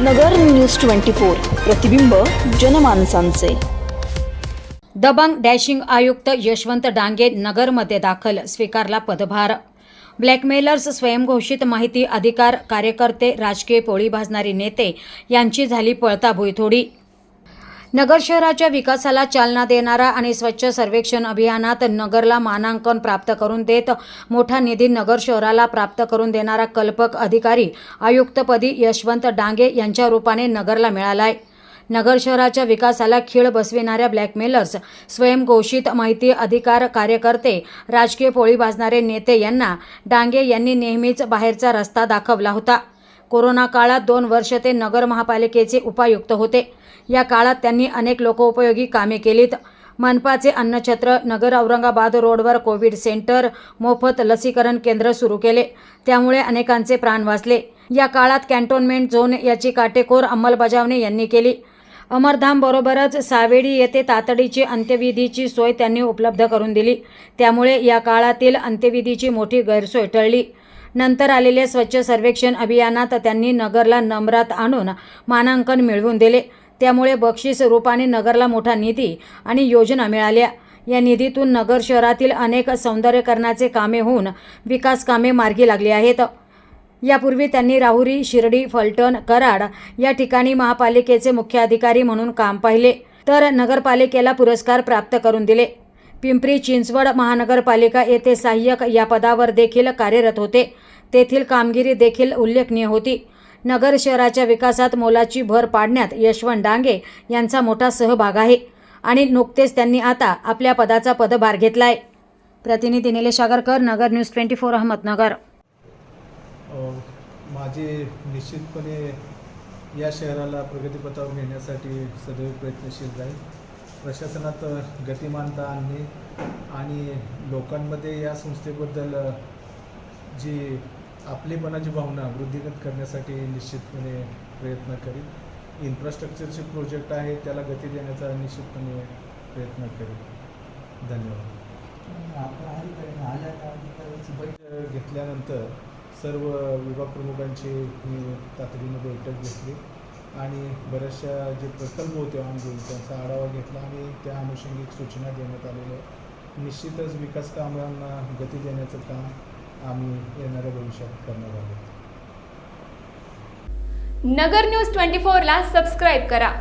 नगर news twenty four प्रतिबिंब जनमानसांचे. Dabangg dashing आयुक्त यशवंत डांगे नगरमध्ये दाखल स्वीकारला पदभार. ब्लॅकमेलर्स स्वयंघोषित माहिती अधिकार कार्यकर्ते राजकीय पोळी भाजणारी नेते यांची झाली पळता थोडी नगर शहराच्या विकासाला चालना देणारा आणि स्वच्छ सर्वेक्षण अभियानात नगरला मानांकन प्राप्त करून देत मोठा निधी नगर शहराला प्राप्त करून देणारा कल्पक अधिकारी आयुक्तपदी यशवंत डांगे यांच्या रूपाने नगरला मिळालाय. नगर शहराच्या विकासाला खीळ बसविणाऱ्या ब्लॅकमेलर्स स्वयंघोषित माहिती अधिकार कार्यकर्ते राजकीय पोळी भाजणारे नेते यांना डांगे यांनी नेहमीच बाहेरचा रस्ता दाखवला होता. कोरोना काळात दोन वर्ष ते नगर महापालिकेचे उपायुक्त होते. या काळात त्यांनी अनेक लोकोपयोगी कामे केलीत. मनपाचे अन्नछत्र नगर औरंगाबाद रोडवर कोविड सेंटर मोफत लसीकरण केंद्र सुरू केले. त्यामुळे अनेकांचे प्राण वाचले. या काळात कॅन्टोन्मेंट झोन याची काटेकोर अंमलबजावणी यांनी केली. अमरधामबरोबरच सावेडी येथे तातडीची अंत्यविधीची सोय त्यांनी उपलब्ध करून दिली. त्यामुळे या काळातील अंत्यविधीची मोठी गैरसोय टळली. नंतर आलेले स्वच्छ सर्वेक्षण अभियानात त्यांनी नगरला नम्रात आणून मानांकन मिळवून दिले. त्यामुळे बक्षीस रूपाने नगरला मोठा निधी आणि योजना मिळाल्या. या निधीतून नगर शहरातील अनेक सौंदर्यकरणाचे कामे होऊन विकास कामे मार्गी लागली आहेत. यापूर्वी त्यांनी राहुरी शिर्डी फलटण कराड या ठिकाणी महापालिकेचे मुख्य अधिकारी म्हणून काम पाहिले. तर नगरपालिकेला पुरस्कार प्राप्त करून दिले. पिंपरी चिंचवड महानगरपालिका येथे सहाय्यक या पदावर देखील कार्यरत होते. तेथील कामगिरी देखील उल्लेखनीय होती. नगर शहराच्या विकासात मोलाची भर पाडण्यात यशवंत डांगे यांचा मोठा सहभाग आहे आणि नुकतेच त्यांनी आता आपल्या पदाचा पदभार घेतलाय. प्रतिनिधी Nilesh Agarkar Nagar news twenty four Ahmednagar. माझे निश्चितपणे या शहराला प्रगतीपथावर नेण्यासाठी सदैव प्रयत्नशील राहील. प्रशासनात गतिमानता आणणे आणि लोकांमध्ये या संस्थेबद्दल जी आपलीपणाची भावना वृद्धिंगत करण्यासाठी निश्चितपणे प्रयत्न करीन इन्फ्रास्ट्रक्चरचे प्रोजेक्ट आहे त्याला गती देण्याचा निश्चितपणे प्रयत्न करीन धन्यवाद. घेतल्यानंतर सर्व विभाग प्रमुखांची मी तातडीनं बैठक घेतली. आणि बऱ्याचशा जे प्रकल्प होते ऑनगोईंग त्यांचा आढावा घेतला आणि त्या अनुषंगिक सूचना देण्यात आलेल्या निश्चितच विकास कामांना गती देण्याचं काम आम्ही येणाऱ्या भविष्यात करणार आहोत. नगर न्यूज ट्वेंटी फोरला सबस्क्राईब करा.